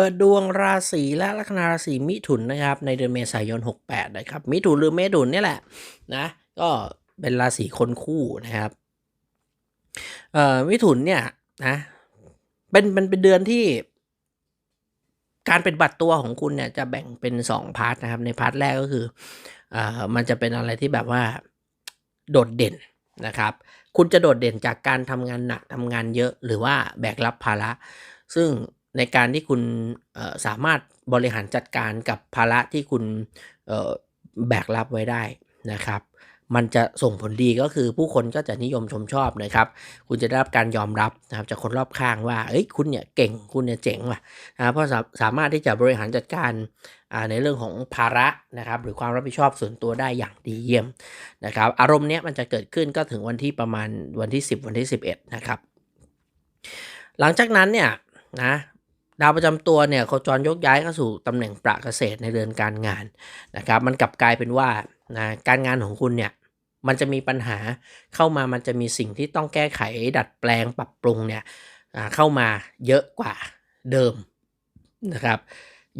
เปิดดวงราศีและลัคนาราศีมิถุนนะครับในเดือนเมษายน 68 นะครับ มิถุนหรือเมถุนนี่แหละนะก็เป็นราศีคนคู่นะครับเอ่อมิถุนเนี่ยนะเป็นเป็นเป็นเดือนที่ การเป็นบัตรตัวของคุณเนี่ยจะแบ่งเป็นสองพาร์ทนะครับ ในพาร์ทแรกก็คือเอ่อมันจะเป็นอะไรที่แบบว่าโดดเด่นนะครับ คุณจะโดดเด่นจากการทำงานหนักทำงานเยอะหรือว่าแบกรับภาระ ซึ่ง ในการที่คุณสามารถบริหารจัดการกับภาระที่คุณแบกรับไว้ได้นะครับ มันจะส่งผลดีก็คือผู้คนก็จะนิยมชมชอบนะครับ คุณจะได้รับการยอมรับนะครับจากคนรอบข้างว่าเอ้ยคุณเนี่ยเก่งคุณเนี่ยเจ๋งว่ะนะเพราะสามารถที่จะบริหารจัดการในเรื่องของภาระนะครับหรือความรับผิดชอบส่วนตัวได้อย่างดีเยี่ยมนะครับ อารมณ์เนี้ยมันจะเกิดขึ้นก็ถึงวันที่ประมาณวันที่ 10 วันที่ 11 นะครับ หลังจากนั้นเนี่ยนะ ดาวประจำตัวเนี่ยโคจรยกย้ายเข้าสู่ตำแหน่งประเกษตรในเดือนการงานนะครับมันกลับกลายเป็นว่านะการงานของคุณเนี่ยมันจะมีปัญหาเข้ามามันจะมีสิ่งที่ต้องแก้ไขดัดแปลงปรับปรุงเนี่ยเข้ามาเยอะกว่าเดิมนะครับ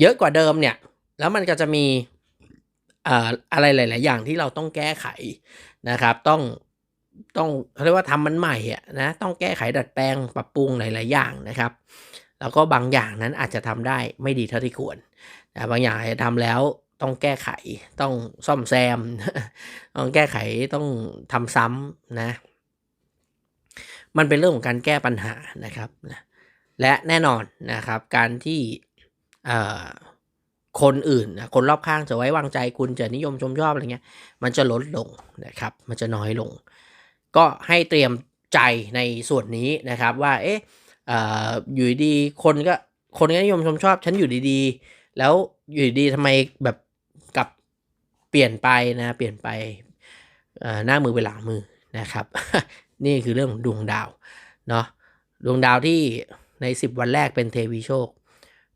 เยอะกว่าเดิมเนี่ยแล้วมันก็จะมีอะไรหลาย ๆ อย่างที่เราต้องแก้ไขนะครับ ต้องต้องเรียกว่าทำมันใหม่อะนะต้องแก้ไขดัดแปลงปรับปรุงหลาย ๆ อย่างนะครับ แล้วก็บางอย่างนั้นอาจจะทำได้ไม่ดีเท่าที่ควรนะบางอย่างอาจจะทำแล้วต้องแก้ไขต้องซ่อมแซม ต้องแก้ไขต้องทำซ้ำนะ มันเป็นเรื่องของการแก้ปัญหานะครับนะและแน่นอนนะครับ การที่คนอื่นคนรอบข้างจะไว้วางใจคุณจะนิยมชมชอบอะไรเงี้ย มันจะลดลงนะครับ มันจะน้อยลง ก็ให้เตรียมใจในส่วนนี้นะครับว่า เอ๊ะ อยู่ดีคนก็คนก็นิยมชมชอบฉันอยู่ดีๆ แล้วอยู่ดีๆทำไมแบบกับเปลี่ยนไปนะ เปลี่ยนไปหน้ามือไปหลังมือนะครับ นี่คือเรื่องของดวงดาวเนาะดวงดาวที่ใน 10 วันแรกเป็นเทวีโชค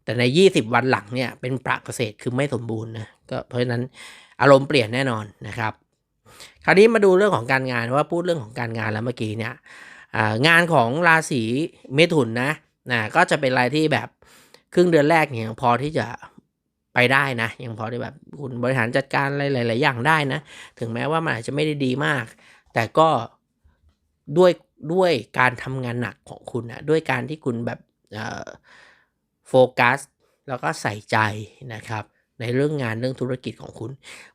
แต่ใน 20 วันหลังเนี่ยเป็นประเกษตรคือไม่สมบูรณ์นะก็เพราะฉะนั้นอารมณ์เปลี่ยนแน่นอนนะครับ คราวนี้มาดูเรื่องของการงานว่าพูดเรื่องของการงานแล้วเมื่อกี้เนี่ย งานของราศีเมถุนนะนะก็จะเป็นอะไรที่แบบครึ่งเดือนแรกเนี่ยพอที่จะไปได้นะ ยังพอที่แบบคุณบริหารจัดการอะไรหลาย ๆ อย่างได้นะ ถึงแม้ว่ามันอาจจะไม่ได้ดีมาก แต่ก็ด้วยด้วยการทำงานหนักของคุณนะด้วยการที่คุณแบบโฟกัสแล้วก็ใส่ใจนะครับ ในเรื่องงานเรื่องธุรกิจของคุณ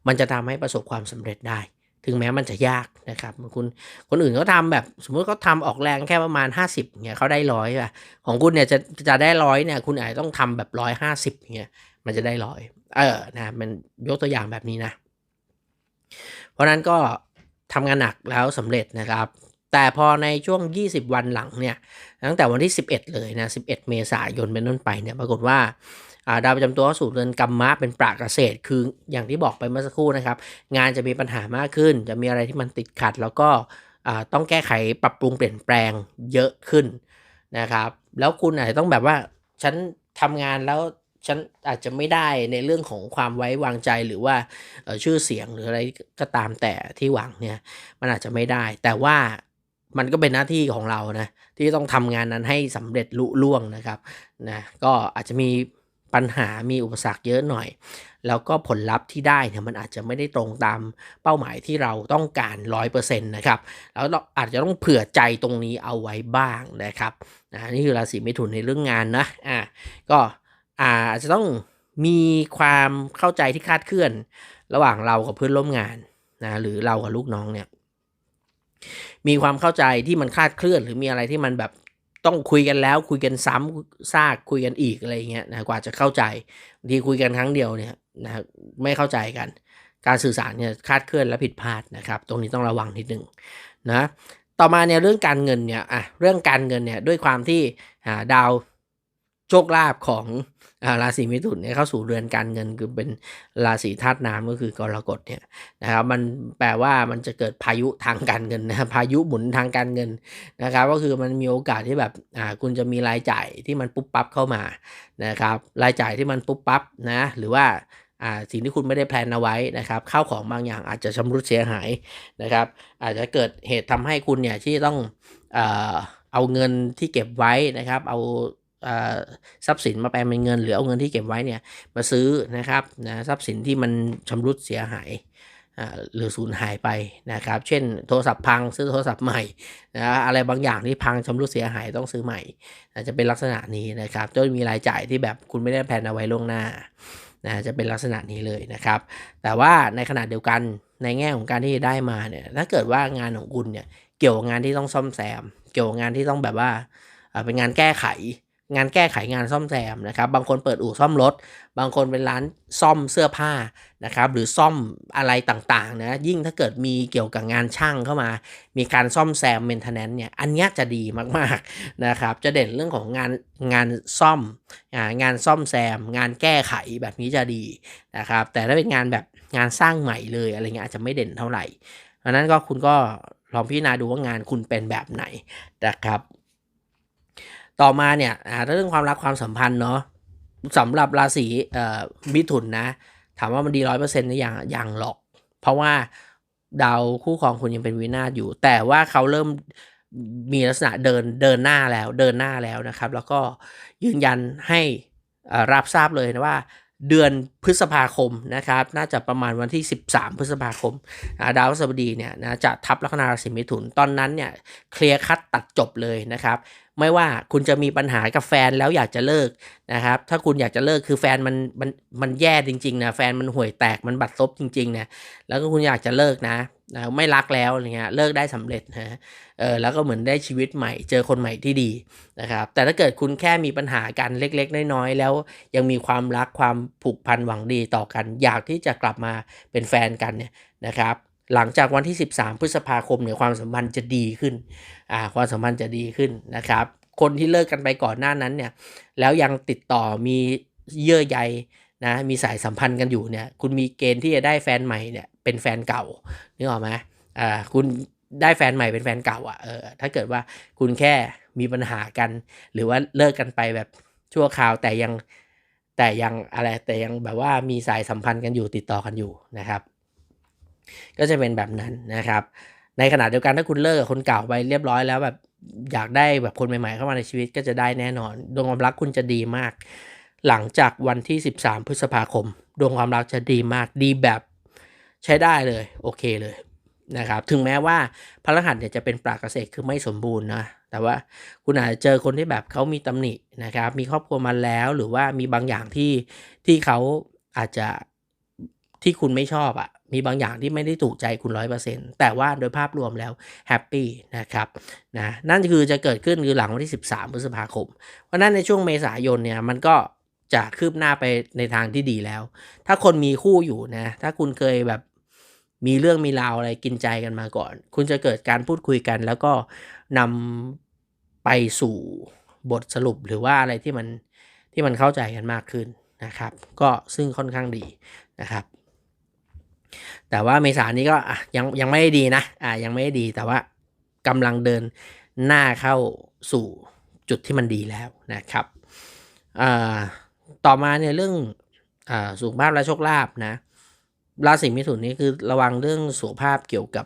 มันจะทำให้ประสบความสำเร็จได้ ถึงแม้มันจะยากนะครับคุณคนอื่นเขาทำแบบสมมติเขาทำออกแรงแค่ประมาณ 50เนี่ยเขาได้ร้อยอะของคุณเนี่ยจะจะได้ร้อยเนี่ยคุณอาจจะต้องทำแบบร้อยห้าสิบเนี่ยมันจะได้ร้อยเออนะมันยกตัวอย่างแบบนี้นะ เพราะนั้นก็ทำงานหนักแล้วสำเร็จนะครับ แต่พอในช่วง 20 วันหลังเนี่ยตั้งแต่วันที่ 11 เลยนะ 11 เมษายนเป็นต้นไปเนี่ยปรากฏว่า ดาวประจำตัวเข้าสู่เรือนกรรมะเป็นปราเกษตร คืออย่างที่บอกไปเมื่อสักครู่นะครับ งานจะมีปัญหามากขึ้น จะมีอะไรที่มันติดขัด แล้วก็ต้องแก้ไขปรับปรุงเปลี่ยนแปลงเยอะขึ้นนะครับ แล้วคุณอาจจะต้องแบบว่าฉันทำงานแล้วฉันอาจจะไม่ได้ในเรื่องของความไว้วางใจหรือว่าชื่อเสียงหรืออะไรก็ตามแต่ที่หวังเนี่ยมันอาจจะไม่ได้ แต่ว่ามันก็เป็นหน้าที่ของเรานะที่ต้องทำงานนั้นให้สำเร็จลุล่วงนะครับนะก็อาจจะมี ปัญหามีอุปสรรคเยอะหน่อย แล้วก็ผลลัพธ์ที่ได้เนี่ยมันอาจจะไม่ได้ตรงตามเป้าหมายที่เราต้องการร้อยเปอร์เซ็นต์นะครับแล้วเราอาจจะต้องเผื่อใจตรงนี้เอาไว้บ้างนะครับนะนี่คือราศีเมถุนในเรื่องงานนะอ่าก็อาจจะต้องมีความเข้าใจที่คาดเคลื่อน ระหว่างเรากับเพื่อนร่วมงานนะหรือเรากับลูกน้องเนี่ยมีความเข้าใจที่มันคาดเคลื่อน หรือมีอะไรที่มันแบบ ต้องคุยกันแล้วคุยกันซ้ำซากคุยกันอีกอะไรเงี้ยนะกว่าจะเข้าใจบางทีคุยกันครั้งเดียวเนี่ยนะไม่เข้าใจกัน การสื่อสารเนี่ยคาดเคลื่อนและผิดพลาดนะครับ ตรงนี้ต้องระวังนิดนึงนะต่อมาเนี่ยเรื่องการเงินเนี่ยอะเรื่องการเงินเนี่ยด้วยความที่ดาว โชคลาภของอราศีมิถุนเนี่ยเข้าสู่เรือนการเงินคือเป็นราศีธาตุน้ำก็คือกรกฎเนี่ยนะครับมันแปลว่ามันจะเกิดพายุทางการเงินนะพายุหมุนทางการเงินนะครับก็คือมันมีโอกาสที่แบบอ่าคุณจะมีรายจ่ายที่มันปุ๊บปั๊บเข้ามานะครับรายจ่ายที่มันปุ๊บปั๊บนะหรือว่าอ่าสิ่งที่คุณไม่ได้แพลนเอาไว้นะครับข้าวของบางอย่างอาจจะชำรุดเสียหายนะครับอาจจะเกิดเหตุทำให้คุณเนี่ยที่ต้องเอ่อเอาเงินที่เก็บไว้นะครับ เอา ทรัพย์สินมาแปลงเป็นเงินหรือเอาเงินที่เก็บไว้เนี่ยมาซื้อนะครับนะทรัพย์สินที่มันชำรุดเสียหายหรือสูญหายไปนะครับ เช่นโทรศัพท์พังซื้อโทรศัพท์ใหม่นะอะไรบางอย่างที่พังชำรุดเสียหายต้องซื้อใหม่อาจะเป็นลักษณะนี้นะครับจะมีรายจ่ายที่แบบคุณไม่ได้แผนเอาไว้ล่วงหน้านะจะเป็นลักษณะนี้เลยนะครับ แต่ว่าในขณะเดียวกันในแง่ของการที่ได้มาเนี่ยถ้าเกิดว่างานของคุณเนี่ยเกี่ยวกับงานที่ต้องซ่อมแซม เกี่ยวกับงานที่ต้องแบบว่าเป็นงานแก้ไข งานแก้ไขงานซ่อมแซมนะครับบางคนเปิดอู่ซ่อมรถ บางคนเป็นร้านซ่อมเสื้อผ้านะครับหรือซ่อมอะไรต่างๆนะยิ่งถ้าเกิดมีเกี่ยวกับงานช่างเข้ามา มีการซ่อมแซมเมนเทนแนนเนี่ยอันนี้จะดีมากๆนะครับจะเด่นเรื่องของงานงานซ่อมงานซ่อมแซม งานแก้ไขแบบนี้จะดีนะครับแต่ถ้าเป็นงานแบบงานสร้างใหม่เลยอะไรเงี้ยอาจจะไม่เด่นเท่าไหร่เพราะฉะนั้นก็คุณก็ลองพิจารณาดูว่างานคุณเป็นแบบไหนนะครับ ต่อมาเนี่ยเรื่องความรักความสัมพันธ์เนาะสำหรับราศีมิถุนนะ ถามว่ามันดีร้อยเปอร์เซ็นต์หรือยังยังหรอก เพราะว่าดาวคู่ครองคุณยังเป็นวินาศอยู่ แต่ว่าเขาเริ่มมีลักษณะเดินเดินหน้าแล้วเดินหน้าแล้วนะครับ แล้วก็ยืนยันให้รับทราบเลยนะว่าเดือนพฤษภาคมนะครับ น่าจะประมาณวันที่ 13 พฤษภาคม ดาวพฤหัสบดีเนี่ยนะจะทับลัคนาราศีมิถุน ตอนนั้นเนี่ยเคลียร์คัดตัดจบเลยนะครับ ไม่ว่าคุณจะมีปัญหากับแฟนแล้วอยากจะเลิกนะครับ ถ้าคุณอยากจะเลิกคือแฟนมันมันมันแย่จริงๆนะแฟนมันห่วยแตกมันบัดซบจริงๆนะแล้วก็คุณอยากจะเลิกนะนะไม่รักแล้วอะไรเงี้ยเลิกได้สำเร็จนะเออแล้วก็เหมือนได้ชีวิตใหม่เจอคนใหม่ที่ดีนะครับ แต่ถ้าเกิดคุณแค่มีปัญหากันเล็ก ๆ น้อยๆแล้วยังมีความรักความผูกพันหวังดีต่อกัน อยากที่จะกลับมาเป็นแฟนกันเนี่ยนะครับ หลังจากวันที่ 13 พฤษภาคมเนี่ยความสัมพันธ์จะดีขึ้นอ่าความสัมพันธ์จะดีขึ้นนะครับ คนที่เลิกกันไปก่อนหน้านั้นเนี่ยแล้วยังติดต่อมีเยื่อใยนะมีสายสัมพันธ์กันอยู่เนี่ยคุณมีเกณฑ์ที่จะได้แฟนใหม่เนี่ยเป็นแฟนเก่านึกออกไหมอ่าคุณได้แฟนใหม่เป็นแฟนเก่าอะเออถ้าเกิดว่าคุณแค่มีปัญหากัน หรือว่าเลิกกันไปแบบชั่วคราวแต่ยังแต่ยังอะไรแต่ยังแบบว่ามีสายสัมพันธ์กันอยู่ติดต่อกันอยู่นะครับ ก็จะเป็นแบบนั้นนะครับ ในขณะเดียวกันถ้าคุณเลิกคนเก่าไปเรียบร้อยแล้วแบบอยากได้แบบคนใหม่ๆเข้ามาในชีวิตก็จะได้แน่นอน ดวงความรักคุณจะดีมาก หลังจากวันที่ 13 พฤษภาคม ดวงความรักจะดีมากดีแบบใช้ได้เลย โอเคเลยนะครับถึงแม้ว่าพระรหัสเนี่ยจะเป็นปรากเกษตรคือไม่สมบูรณ์นะแต่ว่าคุณอาจจะเจอคนที่แบบเขามีตำหนินะครับมีครอบครัวมาแล้วหรือว่ามีบางอย่างที่ที่เขาอาจจะ ที่คุณไม่ชอบอะ่ะ มีบางอย่างที่ไม่ได้ถูกใจคุณร้อยเปอร์เซ็นต์แต่ว่าโดยภาพรวมแล้วแฮปปี้นะครับนะนั่นคือจะเกิดขึ้นคือหลังวันที่ 13พฤษภาคม เพราะนั้นในช่วงเมษายนเนี่ยมันก็จะคืบหน้าไปในทางที่ดีแล้ว ถ้าคนมีคู่อยู่นะ ถ้าคุณเคยแบบมีเรื่องมีราวอะไรกินใจกันมาก่อน คุณจะเกิดการพูดคุยกัน แล้วก็นำไปสู่บทสรุปหรือว่าอะไรที่มันที่มันเข้าใจกันมากขึ้นนะครับ ก็ซึ่งค่อนข้างดีนะครับ แต่ว่าเมษานี้ก็ยังยังไม่ได้ดีนะอะยังไม่ได้ดีแต่ว่ากำลังเดินหน้าเข้าสู่จุดที่มันดีแล้วนะครับอ่าต่อมาเนี่ยเรื่องอ่าสุขภาพและโชคลาภนะราศีมิถุนนี่คือระวังเรื่องสุขภาพเกี่ยวกับ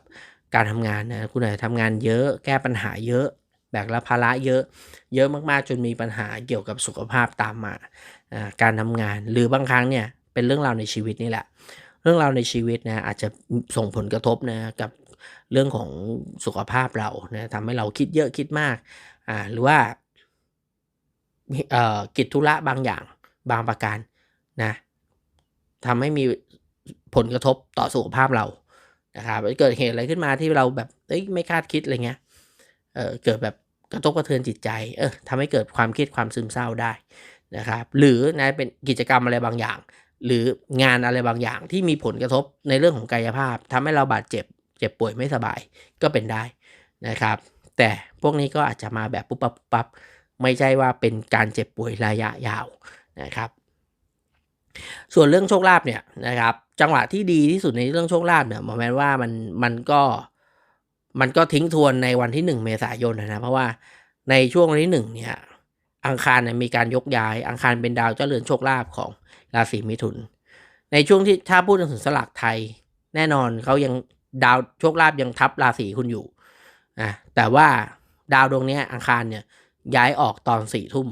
การทำงานนะคุณอาจจะทำงานเยอะแก้ปัญหาเยอะ แบกรับภาระเยอะ เยอะมากๆ จนมีปัญหาเกี่ยวกับสุขภาพตามมาอ่าการทำงาน หรือบางครั้งเนี่ยเป็นเรื่องราวในชีวิตนี่แหละ เรื่องราวในชีวิตนะอาจจะส่งผลกระทบนะกับเรื่องของสุขภาพเรานะทำให้เราคิดเยอะคิดมากอ่าหรือว่ากิจธุระบางอย่างบางประการนะทำให้มีผลกระทบต่อสุขภาพเรานะครับเกิดเหตุอะไรขึ้นมาที่เราแบบเอ้ยไม่คาดคิดอะไรเงี้ยเเกิดแบบกระทบกระเทือนจิตใจ เออทำให้เกิดความเครียดความซึมเศร้าได้นะครับ หรือนะเป็นกิจกรรมอะไรบางอย่าง หรืองานอะไรบางอย่างที่มีผลกระทบในเรื่องของกายภาพทำให้เราบาดเจ็บ เจ็บป่วยไม่สบายก็เป็นได้นะครับ แต่พวกนี้ก็อาจจะมาแบบปุ๊บปั๊บปั๊บไม่ใช่ว่าเป็นการเจ็บป่วยระยะยาวนะครับ ส่วนเรื่องโชคลาภเนี่ยนะครับจังหวะที่ดีที่สุดในเรื่องโชคลาภเนี่ยหมอแมนว่ามันมันก็มันก็ทิ้งทวนในวันที่หนึ่งเมษายนนะเพราะว่าในช่วงวันที่หนึ่งเนี่ย อังคารเนี่ยมีการยกย้าย อังคารเป็นดาวเจ้าเรือนโชคลาภของราศีมิถุน ในช่วงที่ถ้าพูดถึงสลักไทย แน่นอนเขายังดาวโชคลาภยังทับราศีคุณอยู่อะแต่ว่าดาวดวงนี้อังคารเนี่ยย้ายออกตอนสี่ทุ่ม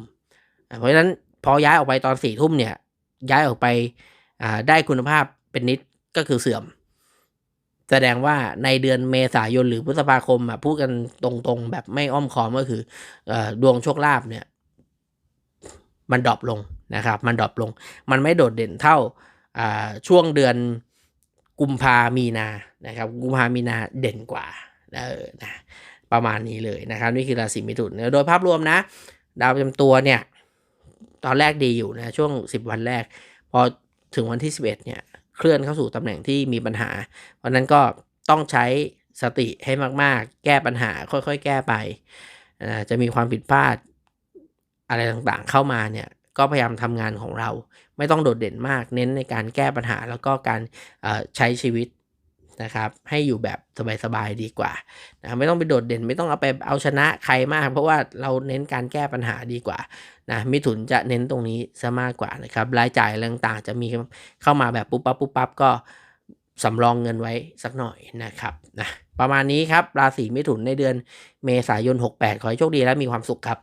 เพราะฉะนั้นพอย้ายออกไปตอนสี่ทุ่มเนี่ยย้ายออกไปได้คุณภาพเป็นนิดก็คือเสื่อม แสดงว่าในเดือนเมษายนหรือพฤษภาคมอะพูดกันตรงๆ แบบไม่อ้อมค้อมก็คืออดวงโชคลาภเนี่ย มันดรอปลงนะครับ มันดรอปลง มันไม่โดดเด่นเท่าช่วงเดือนกุมภามีนานะครับ กุมภามีนาเด่นกว่าเออนะประมาณนี้เลยนะครับนี่คือราศีมิถุนโดยภาพรวมนะ ดาวประจำตัวเนี่ย ตอนแรกดีอยู่นะช่วง 10 วันแรก พอถึงวันที่ 11เนี่ยเคลื่อนเข้าสู่ตำแหน่งที่มีปัญหา เพราะนั้นก็ต้องใช้สติให้มากๆ แก้ปัญหาค่อยๆ แก้ไปจะมีความผิดพลาด อะไรต่างๆเข้ามาเนี่ยก็พยายามทำงานของเรา ไม่ต้องโดดเด่นมาก เน้นในการแก้ปัญหาแล้วก็การใช้ชีวิตนะครับให้อยู่แบบสบายๆดีกว่านะไม่ต้องไปโดดเด่น ไม่ต้องเอาไปเอาชนะใครมาก เพราะว่าเราเน้นการแก้ปัญหาดีกว่านะมิถุนจะเน้นตรงนี้ซะมากกว่านะครับรายจ่ายรต่างๆ จะมีเข้ามาแบบปุ๊บปั๊บปุ๊บปั๊บก็สำรองเงินไว้สักหน่อยนะครับนะประมาณนี้ครับราศีมิถุนในเดือนเมษายน 68 ขอให้โชคดีและมีความสุขครับ